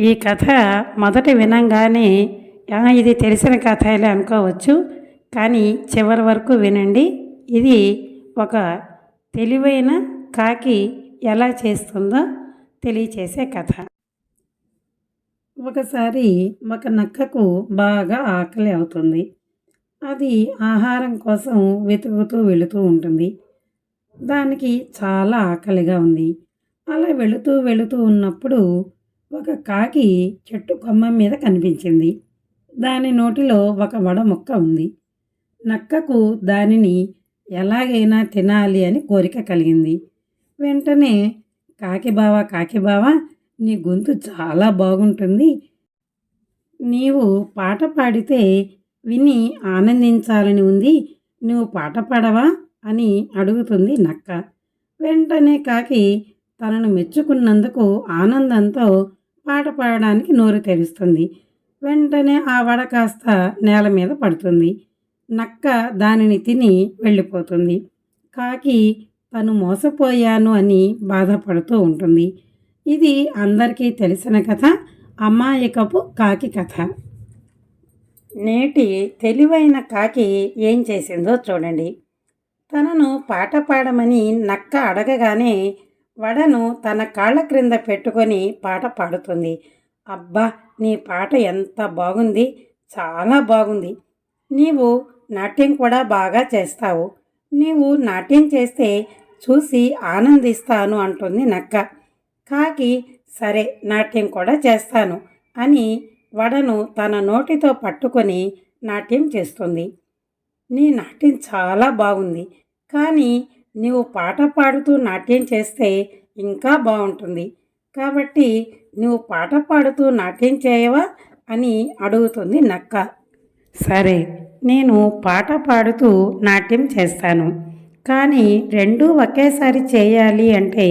ఈ కథ మొదట వినంగానే ఇది తెలిసిన కథలే అనుకోవచ్చు కానీ చివరి వరకు వినండి. ఇది ఒక తెలివైన కాకి ఎలా చేస్తుందో తెలియచేసే కథ. ఒకసారి ఒక నక్కకు బాగా ఆకలి అవుతుంది. అది ఆహారం కోసం వెతుకుతూ వెళుతూ ఉంటుంది. దానికి చాలా ఆకలిగా ఉంది. అలా వెళుతూ వెళుతూ ఉన్నప్పుడు ఒక కాకి చెట్టు కొమ్మ మీద కనిపించింది. దాని నోటిలో ఒక వడ మొక్క ఉంది. నక్కకు దానిని ఎలాగైనా తినాలి అని కోరిక కలిగింది. వెంటనే కాకి బావ కాకి నీ గొంతు చాలా బాగుంటుంది. నీవు పాట పాడితే విని ఆనందించాలని ఉంది. నువ్వు పాట పాడవా? అని అడుగుతుంది నక్క. వెంటనే కాకి తనను మెచ్చుకున్నందుకు ఆనందంతో పాట పాడడానికి నోరు తెరుస్తుంది. వెంటనే ఆ వడ కాస్త నేల మీద పడుతుంది. నక్క దానిని తిని వెళ్ళిపోతుంది. కాకి తను మోసపోయాను అని బాధపడుతూ ఉంటుంది. ఇది అందరికీ తెలిసిన కథ అమాయకపు కాకి కథ. నేటి తెలివైన కాకి ఏం చేసిందో చూడండి. తనను పాట పాడమని నక్క అడగగానే వడను తన కాళ్ళ క్రింద పెట్టుకొని పాట పాడుతుంది. అబ్బా నీ పాట ఎంత బాగుంది. చాలా బాగుంది. నీవు నాట్యం కూడా బాగా చేస్తావు. నీవు నాట్యం చేస్తే చూసి ఆనందిస్తాను అంటుంది నక్క. కాకి సరే నాట్యం కూడా చేస్తాను అని వడను తన నోటితో పట్టుకొని నాట్యం చేస్తుంది. నీ నాట్యం చాలా బాగుంది. కానీ నీవు పాట పాడుతూ నాట్యం చేస్తే ఇంకా బాగుంటుంది. కాబట్టి నువ్వు పాట పాడుతూ నాట్యం చేయవా అని అడుగుతుంది నక్క. సరే నేను పాట పాడుతూ నాట్యం చేస్తాను. కానీ రెండూ ఒకేసారి చేయాలి అంటే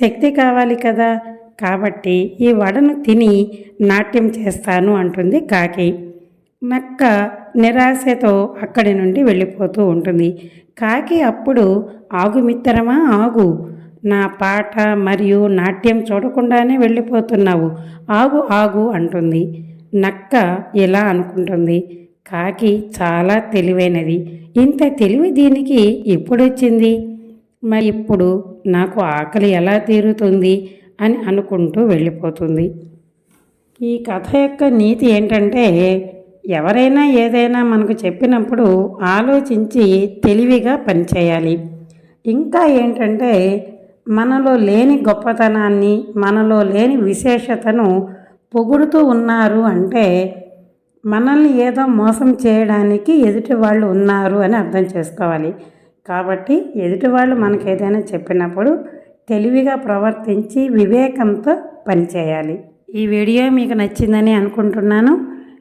శక్తి కావాలి కదా. కాబట్టి ఈ వడను తిని నాట్యం చేస్తాను అంటుంది కాకి. నక్క నిరాశతో అక్కడి నుండి వెళ్ళిపోతూ ఉంటుంది. కాకి అప్పుడు ఆగు మిత్రమా ఆగు. నా పాట మరియు నాట్యం చూడకుండానే వెళ్ళిపోతున్నావు. ఆగు ఆగు అంటుంది. నక్క ఇలా అనుకుంటుంది. కాకి చాలా తెలివైనది. ఇంత తెలివి దీనికి ఎప్పుడొచ్చింది? మరి ఇప్పుడు నాకు ఆకలి ఎలా తీరుతుంది? అని అనుకుంటూ వెళ్ళిపోతుంది. ఈ కథ యొక్క నీతి ఏంటంటే ఎవరైనా ఏదైనా మనకు చెప్పినప్పుడు ఆలోచించి తెలివిగా పనిచేయాలి. ఇంకా ఏంటంటే మనలో లేని గొప్పతనాన్ని మనలో లేని విశేషతను పొగుడుతూ ఉన్నారు అంటే మనల్ని ఏదో మోసం చేయడానికి ఎదుటి వాళ్ళు ఉన్నారు అని అర్థం చేసుకోవాలి. కాబట్టి ఎదుటి వాళ్ళు మనకు ఏదైనా చెప్పినప్పుడు తెలివిగా ప్రవర్తించి వివేకంతో పనిచేయాలి. ఈ వీడియో మీకు నచ్చిందని అనుకుంటున్నాను.